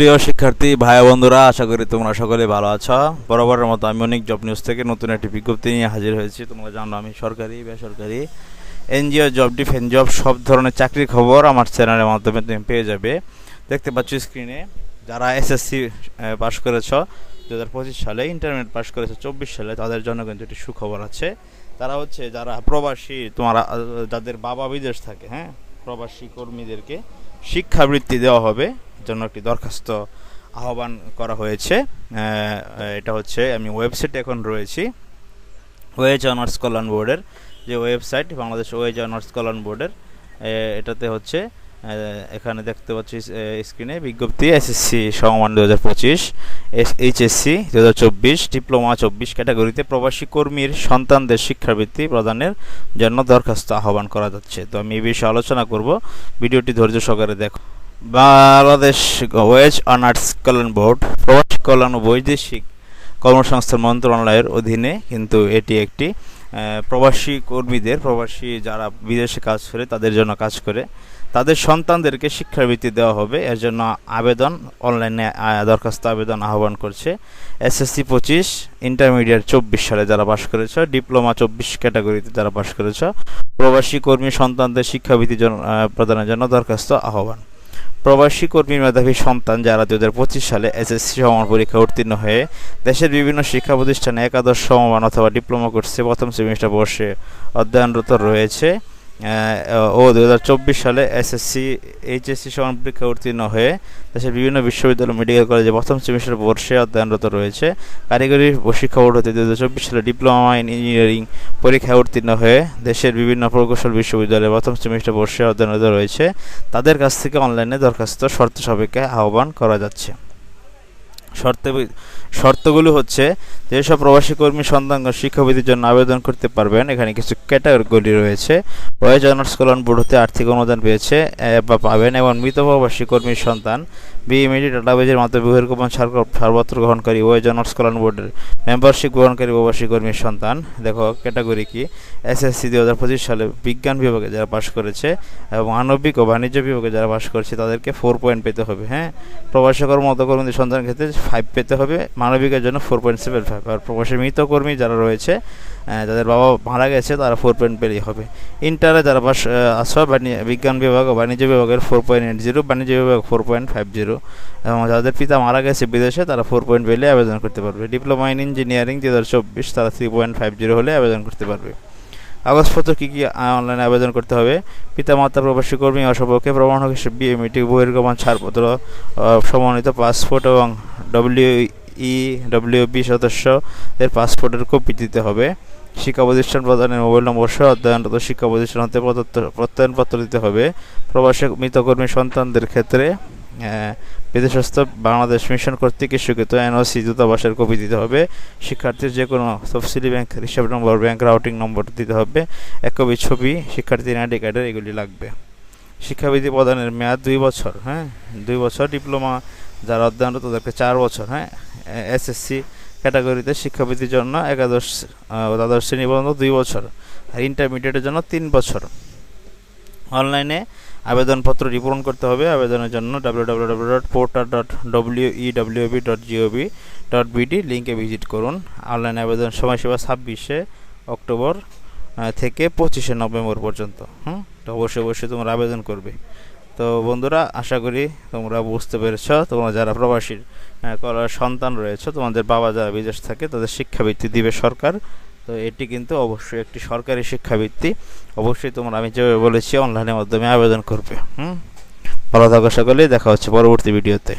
প্রিয় শিক্ষার্থী, ভাই বন্ধুরা, আশা করি তোমরা সকলে ভালো আছো। বরাবরের মতো আমি অনেক, জব নিউজ থেকে নতুন একটি বিজ্ঞপ্তি নিয়ে হাজির হয়েছি। তোমরা জানো আমি সরকারি, বেসরকারি, এনজিও, জব, ডিফেন্স জব, সব ধরনের চাকরির খবর আমার চ্যানেলের মাধ্যমে তুমি পেয়ে যাবে। দেখতে পাচ্ছ স্ক্রিনে যারা এসএসসি পাস করেছ দু হাজার পঁচিশ সালে ইন্টারমিডিয়েট পাস করেছে, চব্বিশ সালে, তাদের জন্য কিন্তু একটি সুখবর আছে। তারা হচ্ছে, যারা প্রবাসী, তোমার যাদের বাবা বিদেশ থাকে হ্যাঁ? প্রবাসী কর্মীদেরকে শিক্ষাবৃত্তি দেওয়া হবে, জন্য একটি দরখাস্ত আহ্বান করা হয়েছে। এটা হচ্ছে, আমি ওয়েবসাইটে এখন রয়েছি, ওয়েজ অনার্স কল্যাণ বোর্ডের, যে ওয়েবসাইট বাংলাদেশ ওয়েজ অনার্স কল্যাণ বোর্ডের এটাতে হচ্ছে এখানে দেখতে পাচ্ছি স্ক্রিনে বিজ্ঞপ্তি এসএসসি সমমান দু হাজার পঁচিশ এইচএসসি দু হাজার চব্বিশ ডিপ্লোমা চব্বিশ ক্যাটাগরিতে প্রবাসী কর্মীর সন্তানদের শিক্ষাবৃত্তি প্রদানের জন্য দরখাস্ত আহ্বান করা যাচ্ছে। তো আমি এই বিষয়ে আলোচনা করব। ভিডিওটি ধৈর্য সহকারে দেখো বাংলাদেশ ওয়েজ অনার্স কল্যাণ বোর্ড, প্রবাসী কল্যাণ ও বৈদেশিক কর্মসংস্থান মন্ত্রণালয়ের অধীনে কিন্তু এটি একটি প্রবাসী কর্মীদের, প্রবাসী যারা বিদেশে কাজ করে তাদের জন্য কাজ করে। তাদের সন্তানদেরকে শিক্ষাবৃত্তি দেওয়া হবে। এর জন্য আবেদন, অনলাইনে দরখাস্ত আবেদন আহ্বান করছে এসএসসি পঁচিশ, ইন্টারমিডিয়েট চব্বিশ সালে যারা পাশ করেছ, ডিপ্লোমা চব্বিশ ক্যাটাগরিতে যারা পাশ করেছ, প্রবাসী কর্মী সন্তানদের শিক্ষাবৃত্তি প্রদানের জন্য দরখাস্ত আহ্বান। প্রবাসী কর্মী, মেধাবী সন্তান যারা দু হাজার পঁচিশ সালে এসএসসি সমান পরীক্ষা উত্তীর্ণ হয়ে দেশের বিভিন্ন শিক্ষা প্রতিষ্ঠানে একাদশ সমমান অথবা ডিপ্লোমা কোর্সে প্রথম সেমিস্টার বর্ষে অধ্যয়নরত রয়েছে। ও দু হাজার চব্বিশ সালে এসএসসি এইচএসসি সমান পরীক্ষা উত্তীর্ণ হয়ে দেশের বিভিন্ন বিশ্ববিদ্যালয় মেডিকেল কলেজে প্রথম সেমিস্টার বর্ষে অধ্যয়নরত রয়েছে। কারিগরি শিক্ষা বোর্ড হতে দু হাজার চব্বিশ সালে ডিপ্লোমা ইন ইঞ্জিনিয়ারিং পরীক্ষায় উত্তীর্ণ হয়ে দেশের বিভিন্ন প্রকৌশল বিশ্ববিদ্যালয়ে প্রথম সেমিস্টার বর্ষে অধ্যয়নরত রয়েছে। তাদের কাছ থেকে অনলাইনে দরখাস্ত শর্ত সাপেক্ষে আহ্বান করা যাচ্ছে। শর্ত শর্তগুলো হচ্ছে, যেসব প্রবাসী কর্মী সন্তান শিক্ষাবিধির জন্য আবেদন করতে পারবেন, এখানে কিছু ক্যাটাগরি রয়েছে। ওয়েজ অনার্স কল্যাণ বোর্ড হতে আর্থিক অনুদান পেয়েছে বা পাবেন এবং মৃত প্রবাসী কর্মীর সন্তান বিএমইডি, ডাটাবেজের মাধ্যমে বহির্গমন সার- ছাড়পত্র গ্রহণকারী ওয়েজ অনার্স কল্যাণ বোর্ডের মেম্বারশিপ গ্রহণকারী প্রবাসী কর্মীর সন্তান। দেখো ক্যাটাগরি কি? এসএসসি দুই হাজার সালে বিজ্ঞান বিভাগে যারা পাশ করেছে এবং আণবিক ও বাণিজ্য বিভাগে যারা পাশ করেছে, তাদেরকে ফোর পয়েন্ট পেতে হবে হ্যাঁ? প্রবাসী কর্ম সন্তানের ক্ষেত্রে ফাইভ পেতে হবে। মানবিকের জন্য ফোর পয়েন্ট সেভেন ফাইভ আর প্রবাসী মৃত কর্মী যারা রয়েছে যাদের বাবা মারা গেছে, তারা ফোর পয়েন্ট পেলেই হবে। ইন্টারে যারা পাস আসো বাণি- বিজ্ঞান বিভাগ ও বাণিজ্য বিভাগের ফোর পয়েন্ট এইট জিরো বাণিজ্য বিভাগ ফোর পয়েন্ট ফাইভ জিরো এবং যাদের পিতা মারা গেছে বিদেশে, তারা ফোর পয়েন্ট পেলে আবেদন করতে পারবে। ডিপ্লোমা ইন ইঞ্জিনিয়ারিং দু হাজার চব্বিশ, তারা থ্রি পয়েন্ট ফাইভ জিরো হলে আবেদন করতে পারবে। কাগজপত্র কী কী অনলাইনে আবেদন করতে হবে? পিতামাতা প্রবাসী কর্মী অসপক্ষে প্রমাণ হিসেবে বিএমইটি বহির্গমন, ছাড়পত্র সমন্বিত পাসপোর্ট এবং ডব্লিউ ই ডব্লিউ বি সদস্যদের পাসপোর্টের কপি দিতে হবে। শিক্ষা প্রতিষ্ঠান প্রদানের মোবাইল নম্বর সহ অধ্যয়নরত শিক্ষা প্রতিষ্ঠান হতে প্রত্যয়নপত্র দিতে হবে। প্রবাসী মৃতকর্মী সন্তানদের ক্ষেত্রে বিদেশস্থ বাংলাদেশ মিশন কর্তৃক ইস্যুকৃত এনওসি দূতাবাসের কপি দিতে হবে। শিক্ষার্থীর যে কোনো তফসিলি ব্যাংক হিসাব নম্বর ব্যাংক রাউটিং নম্বর দিতে হবে। এক কপি ছবি, শিক্ষার্থীর আইডি কার্ডের এগুলি লাগবে। শিক্ষাবিধি প্রদানের মেয়াদ দুই বছর হ্যাঁ? দুই বছর ডিপ্লোমা যারা অধ্যয়নরত, তাদেরকে চার বছর হ্যাঁ? এসএসসি ক্যাটাগরিতে শিক্ষাবৃত্তির জন্য একাদশ দ্বাদশ শ্রেণি পর্যন্ত দুই বছর আর ইন্টারমিডিয়েটের জন্য তিন বছর। অনলাইনে আবেদনপত্রটি পূরণ করতে হবে। আবেদনের জন্য বিডি লিঙ্কে ভিজিট করুন। অনলাইন আবেদন সময়সীমা ছাব্বিশে অক্টোবর থেকে পঁচিশে নভেম্বর পর্যন্ত। হুম? তো অবশ্যই অবশ্যই তোমরা আবেদন করবে। তো বন্ধুরা, আশা করি তোমরা বুঝতে পেরেছ। তোমরা যারা প্রবাসীর করার সন্তান রয়েছে, তোমাদের বাবা যারা বিদেশ থাকে, তাদের শিক্ষাবৃত্তি দিবে সরকার। তো এটি কিন্তু অবশ্যই একটি সরকারি শিক্ষাবৃত্তি। অবশ্যই তোমরা, আমি যেভাবে বলেছি অনলাইনের মাধ্যমে আবেদন করবে। হুম? ভালো থাকো সকলে দেখা হচ্ছে পরবর্তী ভিডিওতে।